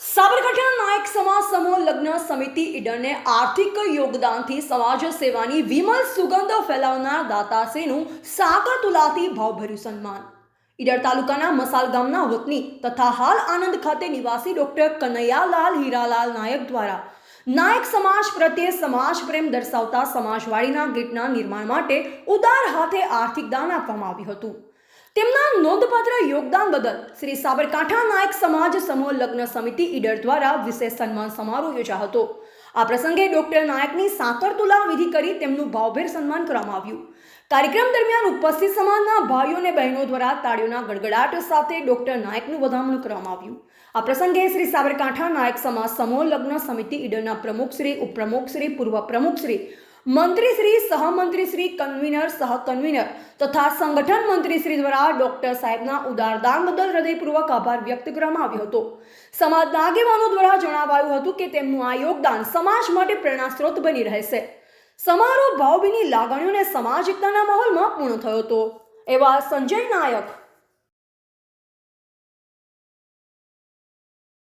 સાબરકાંઠા નાયક સમાજ સમૂહ લગ્ન સમિતિ ઈડરને આર્થિક યોગદાનથી સમાજ સેવાની વિમલ સુગંધ ફેલાવનાર દાતાશ્રીનું સાગર તુલાથી ભાવભર્યું સન્માન. ઈડર તાલુકાના મસાલ ગામના વતની તથા હાલ આનંદ ખાતે નિવાસી ડોક્ટર કનૈયાલાલ હીરાલાલ નાયક દ્વારા નાયક સમાજ પ્રત્યે સમાજ પ્રેમ દર્શાવતા સમાજવાડીના ગેટના નિર્માણ માટે ઉદાર હાથે આર્થિક દાન આપવામાં આવ્યું હતું. તેમના નોંધપાત્ર યોગદાન બદલ શ્રી સાબરકાંઠા નાયક સમાજ સમૂહ લગ્ન સમિતિ ઈડર દ્વારા વિશેષ સન્માન સમારોહ યોજાયો હતો. આ પ્રસંગે ડોક્ટર નાયકની સાકર તુલા વિધિ કરી તેમનું ભાવભેર સન્માન કરવામાં આવ્યું. કાર્યક્રમ દરમિયાન ઉપસ્થિત સમાજના ભાઈઓ અને બહેનો દ્વારા તાળીઓના ગડગડાટ સાથે ડોક્ટર નાયકનું વધામણું કરવામાં આવ્યું. આ પ્રસંગે શ્રી સાબરકાંઠા નાયક સમાજ સમૂહ લગ્ન સમિતિ ઈડરના પ્રમુખ શ્રી, ઉપપ્રમુખ શ્રી, પૂર્વ પ્રમુખ શ્રી મંત્રી શ્રી, સહમંત્રી શ્રી કન્વીનર સહ કન્વીનર તથા સંગઠન મંત્રી શ્રી દ્વારા ડોક્ટર સાહેબના ઉદારદાન બદલ હૃદયપૂર્વક આભાર વ્યક્ત કરવામાં આવ્યો હતો. સમાજના આગેવાનો દ્વારા જણાવાયું હતું કે તેમનું આ યોગદાન સમાજ માટે પ્રેરણાસ્ત્રોત બની રહેશે. સમારોહ ભાવભીની લાગણીઓને સમાજ એકતાના માહોલમાં પૂર્ણ થયો હતો. એવા સંજય નાયક